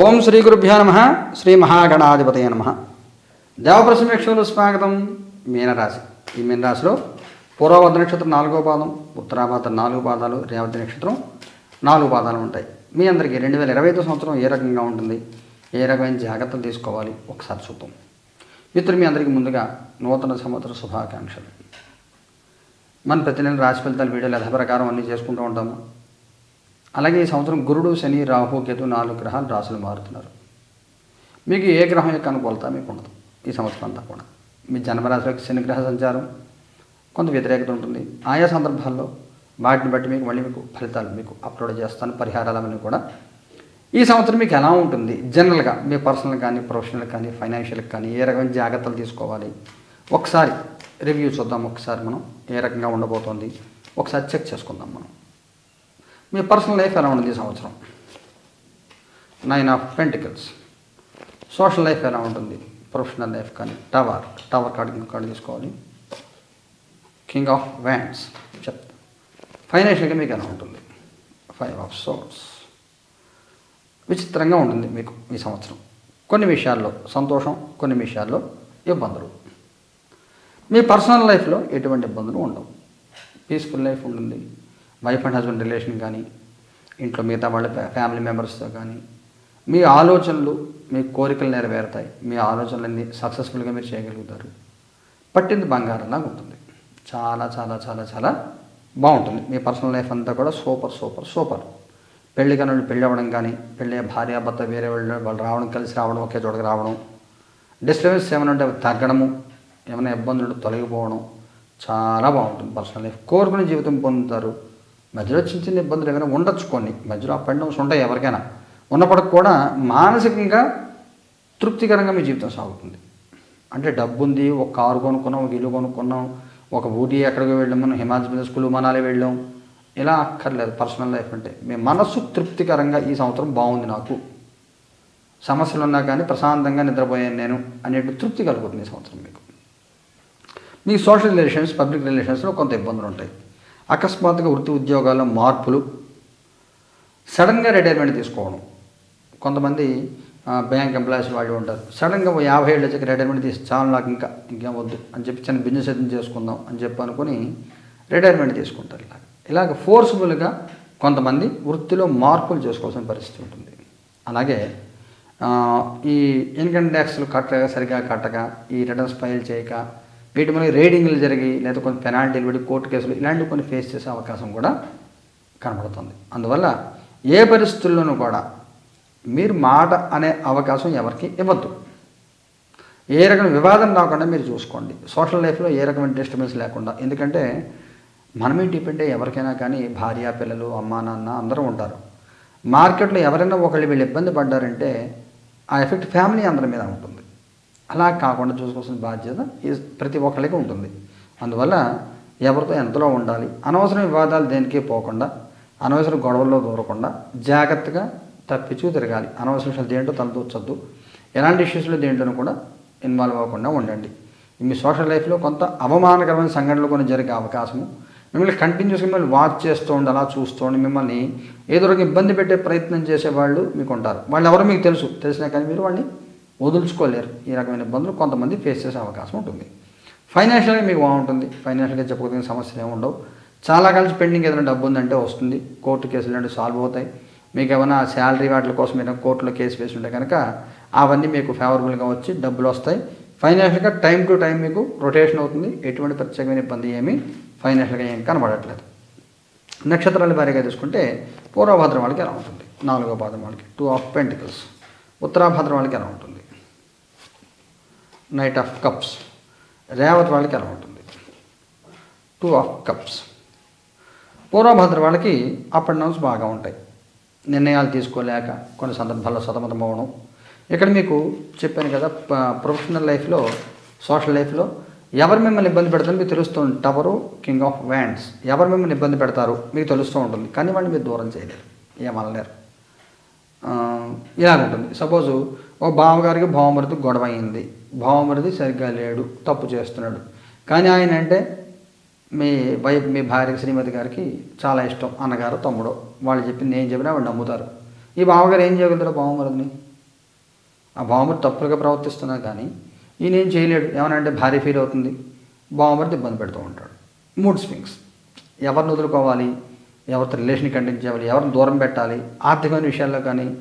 ఓం శ్రీ గురుభ్యో నమ శ్రీ మహాగణాధిపతయ నమ. దేవప్రసమేక్షలు స్వాగతం మీనరాశి ఈ మీనరాశిలో పూర్వభద్ర నక్షత్రం నాలుగో పాదం ఉత్తరాభద్ర నాలుగు పాదాలు రేవతి నక్షత్రం నాలుగు పాదాలు ఉంటాయి. మీ అందరికీ రెండు వేల ఇరవై ఐదు సంవత్సరం ఏ రకంగా ఉంటుంది? ఏ రకమైన జాగ్రత్తలు తీసుకోవాలి? ఒకసారి చూద్దాం. మిత్రులు మీ అందరికీ ముందుగా నూతన సంవత్సర శుభాకాంక్షలు. మన ప్రతి నెల రాశి ఫలితాలు వీడియోలు యథప్రకారం అన్నీ చేసుకుంటూ ఉంటాము. అలాగే ఈ సంవత్సరం గురుడు శని రాహు కేతు నాలుగు గ్రహాలు రాశులు మారుతున్నారు. మీకు ఏ గ్రహం యొక్క అనుకూలత మీకు ఉండదు ఈ సంవత్సరం అంతా కూడా. మీ జన్మరాశిలోకి శని గ్రహ సంచారం కొంత వ్యతిరేకత ఉంటుంది. ఆయా సందర్భాల్లో వాటిని బట్టి మీకు మళ్ళీ మీకు ఫలితాలు మీకు అప్లోడ్ చేస్తాను పరిహారాలు అవన్నీ కూడా. ఈ సంవత్సరం మీకు ఎలా ఉంటుంది? జనరల్గా మీ పర్సనల్ కానీ ప్రొఫెషనల్ కానీ ఫైనాన్షియల్ కానీ ఏ రకమైన జాగ్రత్తలు తీసుకోవాలి? ఒకసారి రివ్యూ చూద్దాం. ఒకసారి మనం ఏ రకంగా ఉండబోతోంది? ఒకసారి చెక్ చేసుకుందాం మనం. మీ పర్సనల్ లైఫ్ ఎలా ఉంటుంది ఈ సంవత్సరం? Nine of pentacles social life ఎలా ఉంటుంది? ప్రొఫెషనల్ లైఫ్ కానీ టవర్ టవర్ కార్డు కార్డు తీసుకోవాలి. కింగ్ ఆఫ్ వ్యాండ్స్ చెప్తా ఫైనాన్షియల్గా మీకు ఎలా ఉంటుంది? ఫైవ్ ఆఫ్ సోర్స్ విచిత్రంగా ఉంటుంది మీకు ఈ సంవత్సరం. కొన్ని విషయాల్లో సంతోషం కొన్ని విషయాల్లో ఇబ్బందులు. మీ పర్సనల్ లైఫ్లో ఎటువంటి ఇబ్బందులు ఉండవు. పీస్ఫుల్ లైఫ్ ఉంటుంది. వైఫ్ అండ్ హస్బెండ్ రిలేషన్ కానీ ఇంట్లో మిగతా వాళ్ళ ఫ్యామిలీ మెంబర్స్తో కానీ మీ ఆలోచనలు మీ కోరికలు నెరవేరుతాయి. మీ ఆలోచనలన్నీ సక్సెస్ఫుల్గా మీరు చేయగలుగుతారు. పట్టింది బంగారంలాగా ఉంటుంది. చాలా చాలా చాలా చాలా బాగుంటుంది. మీ పర్సనల్ లైఫ్ అంతా కూడా సూపర్ సూపర్ సూపర్ పెళ్ళి కనులు పెళ్ళి అవ్వడం కానీ పెళ్ళి భార్య భర్త వేరే వాళ్ళు వాళ్ళు రావడం కలిసి రావడం ఒకే చోటకి రావడం డిస్టర్బెన్స్ ఏమైనా ఉంటే అవి తగ్గడము ఏమైనా ఇబ్బందులు తొలగిపోవడం చాలా బాగుంటుంది. పర్సనల్ లైఫ్ కోరుకునే జీవితం పొందుతారు. మధ్యలో చిన్న చిన్న ఇబ్బందులు ఏమైనా ఉండొచ్చు కొన్ని. మధ్యలో అప్ అండ్ డౌన్స్ ఉంటాయి ఎవరికైనా. ఉన్నప్పటికి కూడా మానసికంగా తృప్తికరంగా మీ జీవితం సాగుతుంది. అంటే డబ్బు ఉంది ఒక కారు కొనుక్కున్నాం ఒక ఇల్లు కొనుక్కున్నాం ఒక ఊటీ ఎక్కడికి వెళ్ళాం మనం హిమాచల్ ప్రదేశ్ కులు మనాలి వెళ్ళాం. ఇలా అక్కర్లేదు పర్సనల్ లైఫ్ అంటే. మీ మనస్సు తృప్తికరంగా ఈ సంవత్సరం బాగుంది నాకు. సమస్యలు ఉన్నా కానీ ప్రశాంతంగా నిద్రపోయాను నేను అనేటు తృప్తి కలుగుతుంది ఈ సంవత్సరం మీకు. మీ సోషల్ రిలేషన్స్ పబ్లిక్ రిలేషన్స్లో కొంత ఇబ్బందులు ఉంటాయి. అకస్మాత్తుగా వృత్తి ఉద్యోగాల్లో మార్పులు సడన్గా రిటైర్మెంట్ తీసుకోవడం. కొంతమంది బ్యాంక్ ఎంప్లాయీస్ వాళ్ళు ఉంటారు. సడన్గా యాభై ఏళ్ళ వచ్చి రిటైర్మెంట్ తీసి చాలా నాకు ఇంకా ఇంకేం వద్దు అని చెప్పి చిన్న బిజినెస్ ఏదైనా చేసుకుందాం అని చెప్పి అనుకుని రిటైర్మెంట్ తీసుకుంటారు ఇలాగ. ఇలాగ ఫోర్స్ఫుల్గా కొంతమంది వృత్తిలో మార్పులు చేసుకోవాల్సిన పరిస్థితి ఉంటుంది. అలాగే ఈ ఇన్కమ్ ట్యాక్స్లు కట్టక సరిగా కట్టక ఈ రిటర్న్స్ ఫైల్ చేయక వీటి మీద రేడింగ్లు జరిగి లేదా కొన్ని పెనాల్టీలు పడి కోర్టు కేసులు ఇలాంటివి కొన్ని ఫేస్ చేసే అవకాశం కూడా కనబడుతుంది. అందువల్ల ఏ పరిస్థితుల్లోనూ కూడా మీరు మాట అనే అవకాశం ఎవరికి ఇవ్వద్దు. ఏ రకమైన వివాదం రాకుండా మీరు చూసుకోండి. సోషల్ లైఫ్లో ఏ రకమైన డిస్టర్బెన్స్ లేకుండా. ఎందుకంటే మనమే డిపెండ్ అయ్యి ఎవరికైనా కానీ భార్య పిల్లలు అమ్మా నాన్న అందరూ ఉంటారు. మార్కెట్లో ఎవరైనా ఒకళ్ళు వీళ్ళు ఇబ్బంది పడ్డారంటే ఆ ఎఫెక్ట్ ఫ్యామిలీ అందరి మీద ఉంటుంది. అలా కాకుండా చూసుకోవాల్సిన బాధ్యత ఈ ప్రతి ఒక్కరికి ఉంటుంది. అందువల్ల ఎవరితో ఎంతలో ఉండాలి అనవసరం వివాదాలు దేనికి పోకుండా అనవసర గొడవల్లో దూరకుండా జాగ్రత్తగా తప్పించు తిరగాలి. అనవసర విషయాలు దేంట్లో తలదూర్చొద్దు. ఎలాంటి ఇష్యూస్లో దేంట్లోనూ కూడా ఇన్వాల్వ్ అవ్వకుండా ఉండండి. మీ సోషల్ లైఫ్లో కొంత అవమానకరమైన సంఘటనలు కొన్ని జరిగే అవకాశము. మిమ్మల్ని కంటిన్యూస్గా మిమ్మల్ని వాచ్ చేస్తూ ఉండి అలా చూస్తూ ఉండి మిమ్మల్ని ఏదో ఒక ఇబ్బంది పెట్టే ప్రయత్నం చేసేవాళ్ళు మీకు ఉంటారు. వాళ్ళు ఎవరో మీకు తెలుసు. తెలిసినా కానీ మీరు వాళ్ళని వదులుచుకోలేరు. ఈ రకమైన ఇబ్బందులు కొంతమంది ఫేస్ చేసే అవకాశం ఉంటుంది. ఫైనాన్షియల్గా మీకు బాగుంటుంది. ఫైనాన్షియల్గా చెప్పుకోదగిన సమస్యలు ఏమి ఉండవు. చాలా కలిసి పెండింగ్ ఏదైనా డబ్బు ఉందంటే వస్తుంది. కోర్టు కేసులు అంటే సాల్వ్ అవుతాయి. మీకు ఏమైనా శాలరీ వాటి కోసం ఏమైనా కోర్టులో కేసు వేసి ఉంటే కనుక అవన్నీ మీకు ఫేవరబుల్గా వచ్చి డబ్బులు వస్తాయి. ఫైనాన్షియల్గా టైం టు టైం మీకు రొటేషన్ అవుతుంది. ఎటువంటి ప్రత్యేకమైన ఇబ్బంది ఏమీ ఫైనాన్షియల్గా ఏం కనబడట్లేదు. నక్షత్రాల వారీగా తీసుకుంటే పూర్వభద్రం వాళ్ళకి ఎలా ఉంటుంది? నాలుగో పాదం వాళ్ళకి. టూ ఆఫ్ పెంటికల్స్ ఉత్తరాభద్రం వాళ్ళకి ఎలా ఉంటుంది? నైట్ ఆఫ్ కప్స్ రేవతి వాళ్ళకి ఎలా ఉంటుంది? టూ ఆఫ్ కప్స్ పూర్వభద్ర వాళ్ళకి అప్ అండ్ డౌన్స్ బాగా ఉంటాయి. నిర్ణయాలు తీసుకోలేక కొన్ని సందర్భాల్లో సతమతం అవ్వడం. ఇక్కడ మీకు చెప్పాను కదా ప్రొఫెషనల్ లైఫ్లో సోషల్ లైఫ్లో ఎవరు మిమ్మల్ని ఇబ్బంది పెడతారో మీకు తెలుస్తుంది టవరు కింగ్ ఆఫ్ వ్యాండ్స్ ఎవరు మిమ్మల్ని ఇబ్బంది పెడతారు మీకు తెలుస్తూ ఉంటుంది. కానీ వాళ్ళు మీరు దూరం చేయలేరు. ఏమనలేరు ఆ, ఉంటుంది సపోజు ఓ బావగారికి భావమృతి గొడవ అయింది. భావమరిది సరిగ్గా లేడు తప్పు చేస్తున్నాడు. కానీ ఆయన అంటే మీ వై మీ భార్య శ్రీమతి గారికి చాలా ఇష్టం అన్నగారు తమ్ముడు. వాళ్ళు చెప్పింది ఏం చెప్పినా వాళ్ళు నమ్ముతారు. ఈ బావగారు ఏం చేయగలుగుతారు బావమరిదిని ఆ భావమృతి తప్పులుగా ప్రవర్తిస్తున్నా కానీ ఈయన ఏం చేయలేడు. ఏమనంటే భార్య ఫీల్ అవుతుంది. బావమరిది ఇబ్బంది పెడుతూ ఉంటాడు. మూడ్ స్వింగ్స్ ఎవరిని వదులుకోవాలి? ఎవరితో రిలేషన్ కంటిన్యూ చేయాలి ఎవరిని దూరం పెట్టాలి? ఆర్థికమైన విషయాల్లో కానీ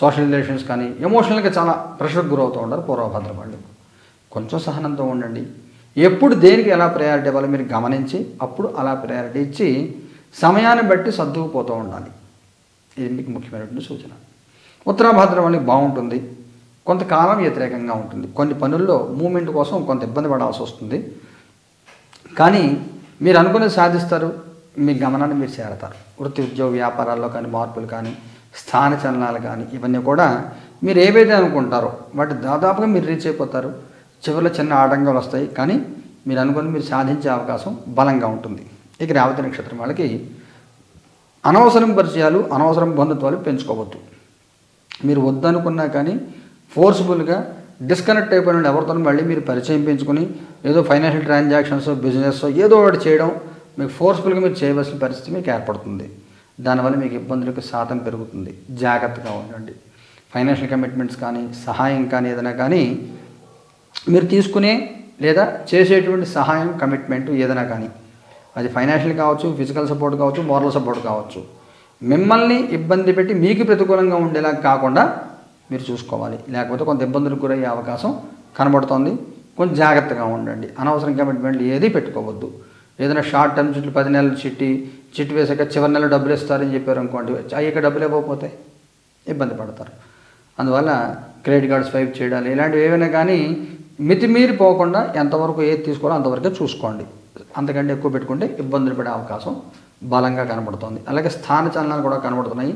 సోషల్ రిలేషన్స్ కానీ ఎమోషనల్గా చాలా ప్రెషర్కి గురవుతూ ఉంటారు పూర్వభద్ర వాళ్ళు కొంచెం సహనంతో ఉండండి. ఎప్పుడు దేనికి ఎలా ప్రయారిటీ ఇవ్వాలో మీరు గమనించి అప్పుడు అలా ప్రయారిటీ ఇచ్చి సమయాన్ని బట్టి సర్దుకుపోతూ ఉండాలి. ఇది మీకు ముఖ్యమైనటువంటి సూచన. ఉత్తరాభద్ర వాళ్ళకి బాగుంటుంది. కొంతకాలం వ్యతిరేకంగా ఉంటుంది. కొన్ని పనుల్లో మూమెంట్ కోసం కొంత ఇబ్బంది పడాల్సి వస్తుంది. కానీ మీరు అనుకునేది సాధిస్తారు. మీ గమనాన్ని మీరు చేరతారు. వృత్తి ఉద్యోగ వ్యాపారాల్లో కానీ మార్పులు కానీ స్థాన చలనాలు కానీ ఇవన్నీ కూడా మీరు ఏవైతే అనుకుంటారో వాటి దాదాపుగా మీరు రీచ్ అయిపోతారు. చివరిలో చిన్న ఆటంకాలు వస్తాయి కానీ మీరు అనుకుని మీరు సాధించే అవకాశం బలంగా ఉంటుంది. ఇక రేవతి నక్షత్రం వాళ్ళకి అనవసరం పరిచయాలు అనవసరం బంధుత్వాలు పెంచుకోవద్దు. మీరు వద్దనుకున్నా కానీ ఫోర్స్ఫుల్గా డిస్కనెక్ట్ అయిపోయిన ఎవరితో మళ్ళీ మీరు పరిచయం పెంచుకొని ఏదో ఫైనాన్షియల్ ట్రాన్సాక్షన్స్ బిజినెస్ ఏదో ఒకటి చేయడం మీకు ఫోర్స్ఫుల్గా మీరు చేయవలసిన పరిస్థితి మీకు ఏర్పడుతుంది. దానివల్ల మీకు ఇబ్బందులకు శాతం పెరుగుతుంది. జాగ్రత్తగా ఉండండి. ఫైనాన్షియల్ కమిట్మెంట్స్ కానీ సహాయం కానీ ఏదైనా కానీ మీరు తీసుకునే లేదా చేసేటువంటి సహాయం కమిట్మెంట్ ఏదైనా కానీ. అది ఫైనాన్షియల్ కావచ్చు ఫిజికల్ సపోర్ట్ కావచ్చు మోరల్ సపోర్ట్ కావచ్చు. మిమ్మల్ని ఇబ్బంది పెట్టి మీకు ప్రతికూలంగా ఉండేలా కాకుండా మీరు చూసుకోవాలి. లేకపోతే కొంత ఇబ్బందులకు గురయ్యే అవకాశం కనబడుతోంది. కొంచెం జాగ్రత్తగా ఉండండి. అనవసరం కమిట్మెంట్లు ఏది పెట్టుకోవద్దు. ఏదైనా షార్ట్ టర్మ్ చిట్లు పది నెలలు చిట్టి చిట్టి వేసాక చివరి నెల డబ్బులు ఇస్తారని చెప్పారు అనుకోండి అయ్యాక డబ్బులు ఇవ్వకపోతే ఇబ్బంది పడతారు. అందువల్ల క్రెడిట్ కార్డ్ స్వైప్ చేయడాలి ఇలాంటివి ఏవైనా కానీ మితిమీరి పోకుండా ఎంతవరకు ఏది తీసుకోవాలో అంతవరకే చూసుకోండి. అంతకంటే ఎక్కువ పెట్టుకుంటే ఇబ్బందులు పడే అవకాశం బలంగా కనబడుతుంది. అలాగే స్థాన చలనాలు కూడా కనబడుతున్నాయి.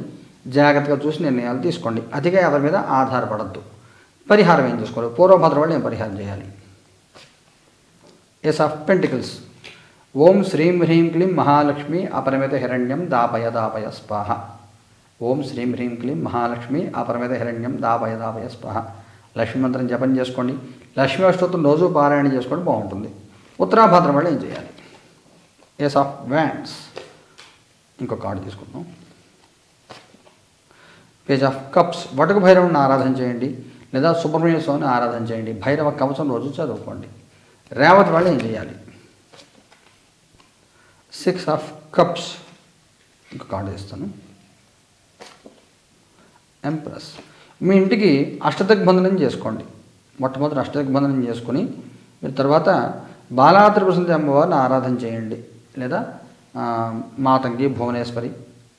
జాగ్రత్తగా చూసి నిర్ణయాలు తీసుకోండి. అతిగా ఎవరి మీద ఆధారపడద్దు. పరిహారం ఏం చేసుకోవాలి? పూర్వభద్ర వాళ్ళు ఏం పరిహారం చేయాలి? ఎస్ ఆఫ్ పెంటికల్స్ ఓం శ్రీం హ్రీం క్లీం మహాలక్ష్మి అపరిమిత హిరణ్యం దాపయ దాపయ స్వాహ ఓం శ్రీం హ్రీం క్లీం మహాలక్ష్మి అపరిమిత హిరణ్యం దాపయ దాపయ స్వాహ లక్ష్మీ మంత్రం జపం చేసుకోండి. లక్ష్మీ అష్టోత్తం రోజు పారాయణ చేసుకోవడం బాగుంటుంది. ఉత్తరాభద్రం వల్ల ఏం చేయాలి? ఎస్ ఆఫ్ వ్యాండ్స్ ఇంకో కార్డు తీసుకుందాం. పేజ్ ఆఫ్ కప్స్ వటకు భైరవుని ఆరాధన చేయండి. లేదా సుబ్రహ్మణ్య స్వామిని ఆరాధన చేయండి. భైరవ కవచం రోజు చదువుకోండి. రేవతి వాళ్ళు ఏం చేయాలి? సిక్స్ ఆఫ్ కప్స్ ఇంకో కార్డు ఇస్తాను ఎంప్రెస్ మీ ఇంటికి అష్టదిగ్బంధనం చేసుకోండి. మొట్టమొదటి అష్టదిగ్బంధనం చేసుకుని మీరు తర్వాత బాలా త్రిపురసుందరి అమ్మవారిని ఆరాధన చేయండి. లేదా మాతంగి భువనేశ్వరి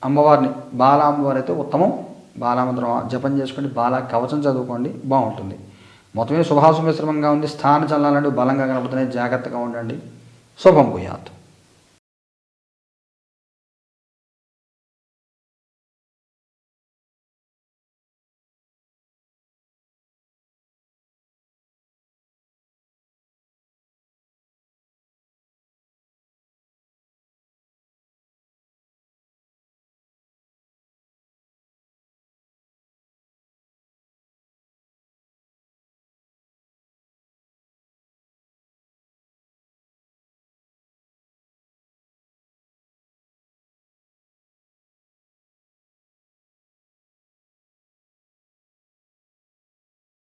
అమ్మవారిని బాల అమ్మవారు అయితే ఉత్తమం. బాలామంత్రం జపం చేసుకోండి బాల కవచం చదువుకోండి బాగుంటుంది. మొత్తమే శుభాశుభ మిశ్రమంగా ఉంది స్థాన చలనాలంటే బలంగా కనబడుతున్నాయి జాగ్రత్తగా ఉండండి. శుభం భూయాత్.